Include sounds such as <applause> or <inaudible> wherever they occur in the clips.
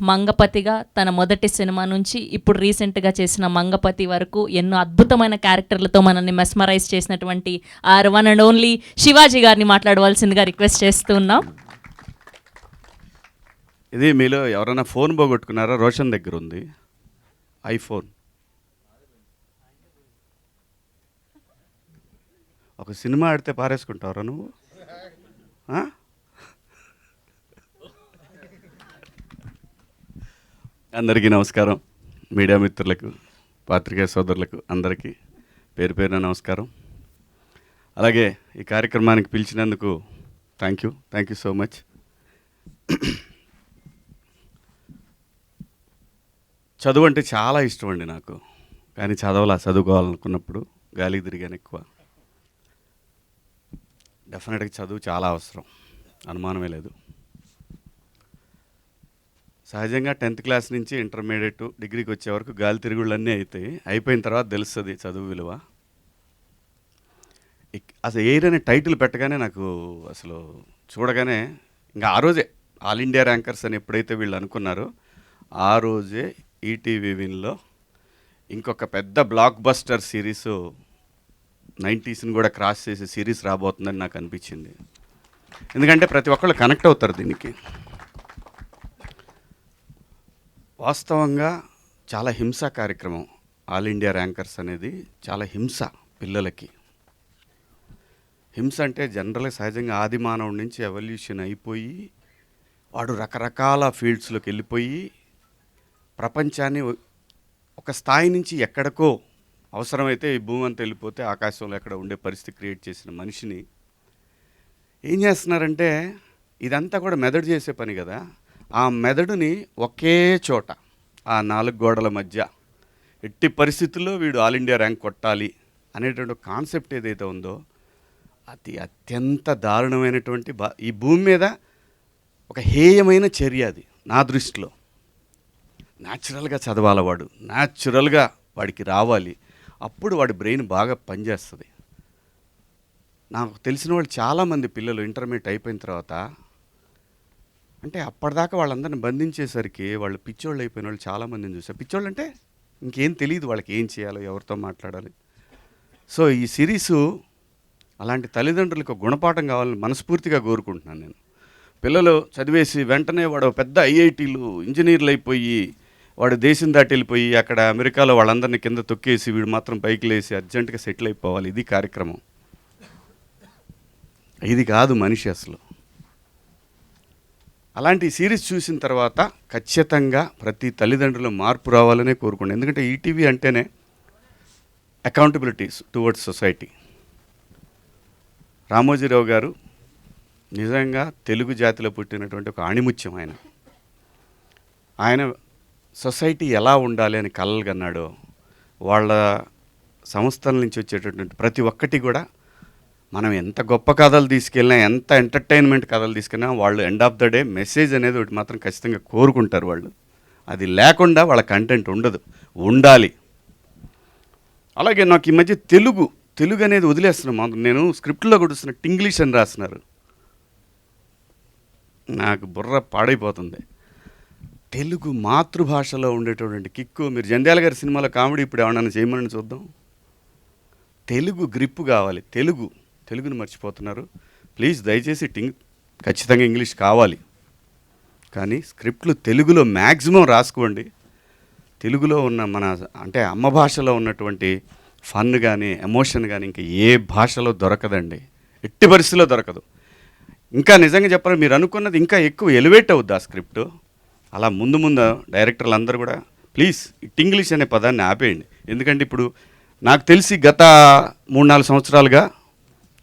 మంగపతిగా తన మొదటి సినిమా నుంచి ఇప్పుడు రీసెంట్గా చేసిన మంగపతి వరకు ఎన్నో అద్భుతమైన క్యారెక్టర్లతో మనల్ని మెస్మరైజ్ చేసినటువంటి our one and only Shivaji గారిని మాట్లాడవలసిందిగా రిక్వెస్ట్ చేస్తూ ఉన్నాం. ఇది మీలో ఎవరైనా ఫోన్ పోగొట్టుకున్నారా? రోషన్ దగ్గర ఉంది. ఐఫోన్. ఒక సినిమా ఆడితే పారేసుకుంటావరా నువ్వు? అందరికీ నమస్కారం. మీడియా మిత్రులకు పాత్రికేయ సోదరులకు అందరికీ పేరు పేరున నమస్కారం. అలాగే ఈ కార్యక్రమానికి పిలిచినందుకు thank you thank you so much చదువు అంటే చాలా ఇష్టం అండి నాకు. కానీ చదవాలా? చదువుకోవాలనుకున్నప్పుడు గాలికి తిరిగాను ఎక్కువ. డెఫినెట్గా చదువు చాలా అవసరం. అనుమానమే లేదు. సహజంగా టెన్త్ క్లాస్ నుంచి ఇంటర్మీడియట్ డిగ్రీకి వచ్చే వరకు గాలి తిరుగుళ్ళన్నీ అవుతాయి అయిపోయిన తర్వాత తెలుస్తుంది చదువు విలువ. ఇక్- అసలు ఎయిర్ అనే టైటిల్ పెట్టగానే నాకు అసలు చూడగానే ఇంకా ఆ రోజే ఆల్ ఇండియా ర్యాంకర్స్ అని ఎప్పుడైతే వీళ్ళు అనుకున్నారో ఆ రోజే ఈటీవీ విన్లో ఇంకొక పెద్ద బ్లాక్ బస్టర్ సిరీస్ నైంటీస్ని కూడా క్రాస్ చేసే సిరీస్ రాబోతుందని నాకు అనిపించింది. ఎందుకంటే ప్రతి ఒక్కళ్ళు కనెక్ట్ అవుతారు దీనికి. వాస్తవంగా చాలా హింస కార్యక్రమం. ఆల్ ఇండియా ర్యాంకర్స్ అనేది చాలా హింస పిల్లలకి. హింస అంటే జనరల్గా సహజంగా ఆది మానవుడి నుంచి ఎవల్యూషన్ అయిపోయి వాడు రకరకాల ఫీల్డ్స్లోకి వెళ్ళిపోయి ప్రపంచాన్ని ఒక స్థాయి నుంచి ఎక్కడికో అవసరమైతే ఈ భూమి అంతా వెళ్ళిపోతే ఆకాశంలో ఎక్కడ ఉండే పరిస్థితి క్రియేట్ చేసిన మనిషిని ఏం చేస్తున్నారంటే ఇదంతా కూడా మెదడు చేసే పని కదా. ఆ మెదడుని ఒకే చోట ఆ నాలుగు గోడల మధ్య ఎట్టి పరిస్థితుల్లో వీడు ఆల్ ఇండియా ర్యాంక్ కొట్టాలి అనేటువంటి కాన్సెప్ట్ ఏదైతే ఉందో అతి అత్యంత దారుణమైనటువంటి బా ఈ భూమి మీద ఒక హేయమైన చర్య అది నా దృష్టిలో. న్యాచురల్గా చదవాలి వాడు న్యాచురల్గా వాడికి రావాలి. అప్పుడు వాడి బ్రెయిన్ బాగా పనిచేస్తుంది. నాకు తెలిసిన వాళ్ళు చాలామంది పిల్లలు ఇంటర్మీడియట్ అయిపోయిన తర్వాత అంటే అప్పటిదాకా వాళ్ళందరిని బంధించేసరికి వాళ్ళు పిచ్చోళ్ళు అయిపోయిన వాళ్ళు చాలామందిని చూసారు పిచ్చోళ్ళు అంటే ఇంకేం తెలియదు వాళ్ళకి ఏం చేయాలో ఎవరితో మాట్లాడాలి. సో ఈ సిరీసు అలాంటి తల్లిదండ్రులకు గుణపాఠం కావాలని మనస్ఫూర్తిగా కోరుకుంటున్నాను నేను. పిల్లలు చదివేసి వెంటనే వాడు పెద్ద ఐఐటీలు ఇంజనీర్లు అయిపోయి వాడు దేశం దాటి వెళ్ళిపోయి అక్కడ అమెరికాలో వాళ్ళందరినీ కింద తొక్కేసి వీడు మాత్రం పైకి లేసి అర్జెంటుగా సెటిల్ అయిపోవాలి. ఇది కార్యక్రమం. ఇది కాదు మనిషి అసలు. అలాంటి సిరీస్ చూసిన తర్వాత ఖచ్చితంగా ప్రతి తల్లిదండ్రులు మార్పు రావాలనే కోరుకోండి. ఎందుకంటే ఈటీవీ అంటేనే అకౌంటబిలిటీస్ టువర్డ్స్ సొసైటీ రామోజీరావు గారు నిజంగా తెలుగు జాతిలో పుట్టినటువంటి ఒక ఆణిముత్యం ఆయన. ఆయన సొసైటీ ఎలా ఉండాలి అని కలలుగన్నాడో వాళ్ళ సంస్థల నుంచి వచ్చేటటువంటి ప్రతి ఒక్కటి కూడా మనం ఎంత గొప్ప కథలు తీసుకెళ్ళినా ఎంత ఎంటర్టైన్మెంట్ కథలు తీసుకెళ్ళినా వాళ్ళు end of the day message అనేది ఒకటి మాత్రం ఖచ్చితంగా కోరుకుంటారు వాళ్ళు. అది లేకుండా వాళ్ళ కంటెంట్ ఉండదు. ఉండాలి. అలాగే నాకు ఈ మధ్య తెలుగు తెలుగు అనేది వదిలేస్తున్నాను. నేను స్క్రిప్ట్లో కొడుస్తున్న ఇంగ్లీష్ అని రాస్తున్నారు. నాకు బుర్ర పాడైపోతుంది. తెలుగు మాతృభాషలో ఉండేటటువంటి కిక్కు మీరు జంధ్యాల గారి సినిమాలో కామెడీ ఇప్పుడు ఏమన్నా చేయమని చూద్దాం? తెలుగు గ్రిప్పు కావాలి. తెలుగు. తెలుగుని మర్చిపోతున్నారు. ప్లీజ్ దయచేసి టింగ్ ఖచ్చితంగా ఇంగ్లీష్ కావాలి. కానీ స్క్రిప్ట్లు తెలుగులో మ్యాక్సిమం రాసుకోండి. తెలుగులో ఉన్న మన అంటే అమ్మ భాషలో ఉన్నటువంటి ఫన్ కానీ ఎమోషన్ కానీ ఇంకా ఏ భాషలో దొరకదండి. ఎట్టి పరిస్థితిలో దొరకదు. ఇంకా నిజంగా చెప్పాలి మీరు అనుకున్నది ఇంకా ఎక్కువ ఎలివేట్ అవుద్ది ఆ స్క్రిప్ట్. అలా ముందు ముందు డైరెక్టర్లు అందరూ కూడా ప్లీజ్ ఇట్ ఇంగ్లీష్ అనే పదాన్ని ఆపేయండి. ఎందుకంటే ఇప్పుడు నాకు తెలిసి గత మూడు నాలుగు సంవత్సరాలుగా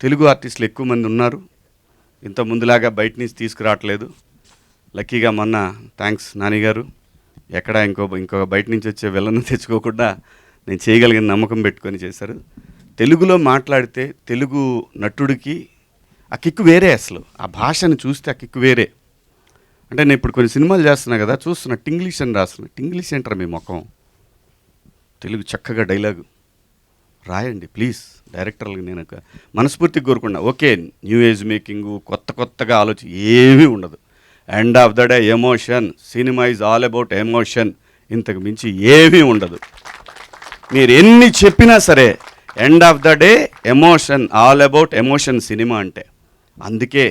తెలుగు ఆర్టిస్టులు ఎక్కువ మంది ఉన్నారు. ఇంత ముందులాగా బయట నుంచి తీసుకురావట్లేదు. లక్కీగా మొన్న థ్యాంక్స్ నానిగారు ఎక్కడ ఇంకో ఇంకో బయట నుంచి వచ్చే వెళ్ళను తెచ్చుకోకుండా నేను చేయగలిగిన నమ్మకం పెట్టుకొని చేశారు. తెలుగులో మాట్లాడితే తెలుగు నటుడికి ఆ కిక్కు వేరే అసలు. ఆ భాషను చూస్తే ఆ కిక్కు వేరే. అంటే నేను ఇప్పుడు కొన్ని సినిమాలు చేస్తున్నా కదా చూస్తున్నా టింగ్లీష్ అని రాస్తున్నా. టింగ్లీష్ ఏంటారా మీ ముఖం? తెలుగు చక్కగా డైలాగు. రాయండి ప్లీజ్ డైరెక్టర్లకు నేను మనస్ఫూర్తిగా కోరుకున్నా ఓకే న్యూ ఏజ్ మేకింగ్ కొత్త కొత్తగా ఆలోచన ఏమీ ఉండదు. End of the day emotion cinema is all about emotion ఇంతకు మించి ఏమీ ఉండదు. మీరు ఎన్ని చెప్పినా సరే end of the day emotion all about emotion cinema అంటే. అందుకే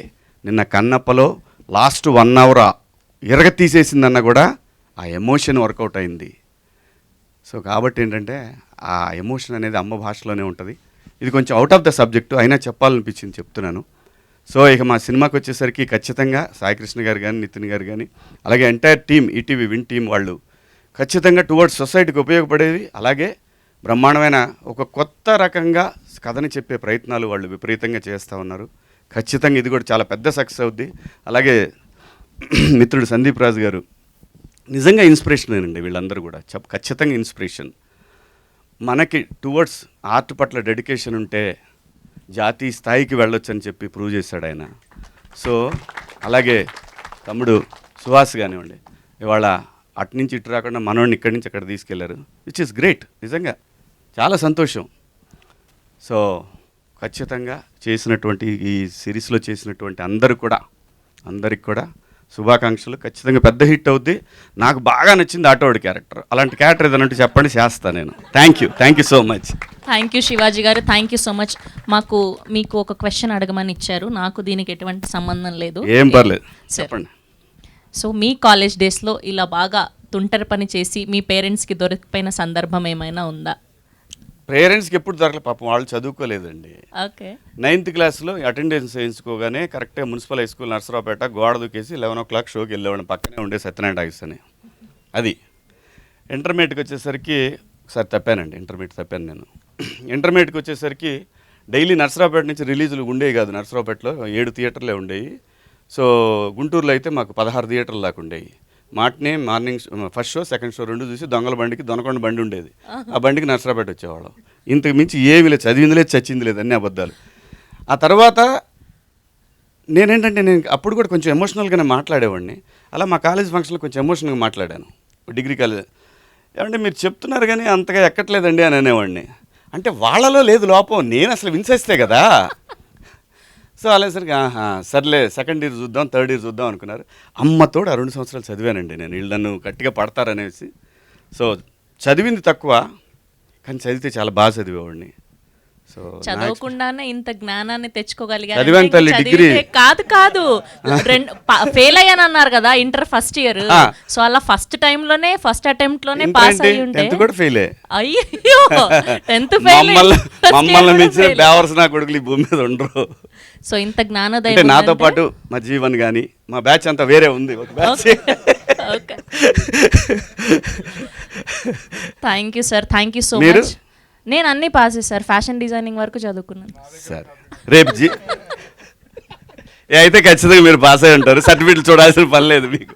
నిన్న కన్నప్పలో లాస్ట్ వన్ అవర్ ఇరగ తీసేసిందన్న కూడా ఆ ఎమోషన్ వర్కౌట్ అయింది. సో కాబట్టి ఏంటంటే ఆ ఎమోషన్ అనేది అమ్మ భాషలోనే ఉంటుంది. ఇది కొంచెం అవుట్ ఆఫ్ ద సబ్జెక్టు అయినా చెప్పాలనిపించింది చెప్తున్నాను. సో ఇక మా సినిమాకి వచ్చేసరికి ఖచ్చితంగా సాయికృష్ణ గారు కానీ నితిన్ గారు కానీ అలాగే entire team ETV win team వాళ్ళు ఖచ్చితంగా టువర్డ్స్ సొసైటీకి ఉపయోగపడేది. అలాగే బ్రహ్మాండమైన ఒక కొత్త రకంగా కథని చెప్పే ప్రయత్నాలు వాళ్ళు విపరీతంగా చేస్తూ ఉన్నారు. ఖచ్చితంగా ఇది కూడా చాలా పెద్ద సక్సెస్ అవుద్ది. అలాగే <clears throat> మిత్రుడు సందీప్ రాజు గారు నిజంగా ఇన్స్పిరేషన్ అండి వీళ్ళందరూ కూడా. చెప్ ఖచ్చితంగా ఇన్స్పిరేషన్ మనకి టువర్డ్స్ ఆర్ట్ పట్ల డెడికేషన్ ఉంటే జాతీయ స్థాయికి వెళ్ళొచ్చు అని చెప్పి ప్రూవ్ చేశాడు ఆయన. సో అలాగే తమ్ముడు సుహాస్ కానివ్వండి ఇవాళ అటు నుంచి ఇటు రాకుండా మనోడిని ఇక్కడి నుంచి అక్కడ తీసుకెళ్ళారు విచ్ ఇస్ గ్రేట్ నిజంగా చాలా సంతోషం. సో ఖచ్చితంగా చేసినటువంటి ఈ సిరీస్లో చేసినటువంటి అందరూ కూడా అందరికి కూడా శుభాకాంక్షలు. ఖచ్చితంగా పెద్ద హిట్ అవుద్ది. నాకు బాగా నచ్చింది ఆటోడి క్యారెక్టర్. అలాంటి క్యారెక్టర్ ఏదైనా చెప్పండి చేస్తాను నేను. Thank you thank you so much thank you Shivaji garu. Thank you so much మాకు మీకు ఒక క్వశ్చన్ అడగమని ఇచ్చారు. నాకు దీనికి ఎటువంటి సంబంధం లేదు. ఏం పర్లేదు. చెప్పండి. సో మీ కాలేజ్ డేస్లో ఇలా బాగా తుంటరి పని చేసి మీ పేరెంట్స్కి దొరికిపోయిన సందర్భం ఏమైనా ఉందా? పేరెంట్స్కి ఎప్పుడు దొరకలేదు పాపం వాళ్ళు చదువుకోలేదండి. ఓకే. నైన్త్ క్లాస్లో అటెండెన్స్ వేయించుకోగానే కరెక్ట్గా మున్సిపల్ హై స్కూల్ నర్సరావుపేట గోడ దూకేసి లెవెన్ ఓ క్లాక్ షోకి వెళ్ళేవాడిని పక్కనే ఉండే సత్యనారాయణ టాకీస్ అని. అది. ఇంటర్మీడియట్కి వచ్చేసరికి ఒకసారి తప్పానండి ఇంటర్మీడియట్ తప్పాను నేను. ఇంటర్మీడియట్కి వచ్చేసరికి డైలీ నర్సరావుపేట నుంచి రిలీజులు ఉండేవి కాదు నర్సరావుపేటలో ఏడు థియేటర్లే ఉండేవి. సో గుంటూరులో అయితే మాకు పదహారు థియేటర్లు దాకా ఉండేవి. మాటనే morning first show second show రెండు చూసి దొంగల బండికి దొనకొండ బండి ఉండేది. ఆ బండికి నర్సరాపేట వచ్చేవాళ్ళం. ఇంతకు మించి ఏమీ లేదు చదివింది లేదు చచ్చింది లేదు అన్ని అబద్ధాలు. ఆ తర్వాత నేనేంటంటే నేను అప్పుడు కూడా కొంచెం ఎమోషనల్గానే మాట్లాడేవాడిని. అలా మా కాలేజ్ ఫంక్షన్లో కొంచెం ఎమోషనల్గా మాట్లాడాను. Degree college. ఏమంటే మీరు చెప్తున్నారు కానీ అంతగా ఎక్కట్లేదండి అని అనేవాడిని. అంటే వాళ్ళలో లేదు లోపం. నేను అసలు విన్సేస్తే కదా. సో అలాసరికి ఆహా సర్లే సెకండ్ ఇయర్ చూద్దాం థర్డ్ ఇయర్ చూద్దాం అనుకున్నారు. అమ్మతోడు ఆ రెండు సంవత్సరాలు చదివానండి నేను. వీళ్ళు నన్ను గట్టిగా పడతారనేసి. సో చదివింది తక్కువ కానీ చదివితే చాలా బాగా చదివేవాడిని. సో చదవకుండానే ఇంత జ్ఞానాన్ని తెచ్చుకోగలిగారు తల్లి, డిగ్రీ. కాదు కాదు. <laughs> రెండు ఫెయిల్ అయ్యాను అన్నారు కదా ఇంటర్ ఫస్ట్ ఇయర్. సో అలా ఫస్ట్లోనే ఫస్ట్ అటెంప్ట్లోనే పాస్? అయ్యి ఉంటే టెన్త్ కూడా ఫెయిలే. అయ్యో టెన్త్ <laughs> ఫెయిల్. మమ్మల్ని మమ్మల్ని మించిన బేవర్స్ నా కొడుకులు ఈ భూమి మీద ఉండరు. సో ఇంత జ్ఞానోదయం అంటే నాతో పాటు మా జీవన్ కానీ మా బ్యాచ్ అంతా వేరే ఉంది ఒక batch. Okay thank you sir thank you so? Much నేను అన్ని పాస్ సార్ ఫ్యాషన్ డిజైనింగ్ వరకు చదువుకున్నాను. సార్ రేపు జీ అయితే ఖచ్చితంగా మీరు పాస్ అయి ఉంటారు. సర్టిఫికెట్లు చూడాల్సిన పని లేదు మీకు.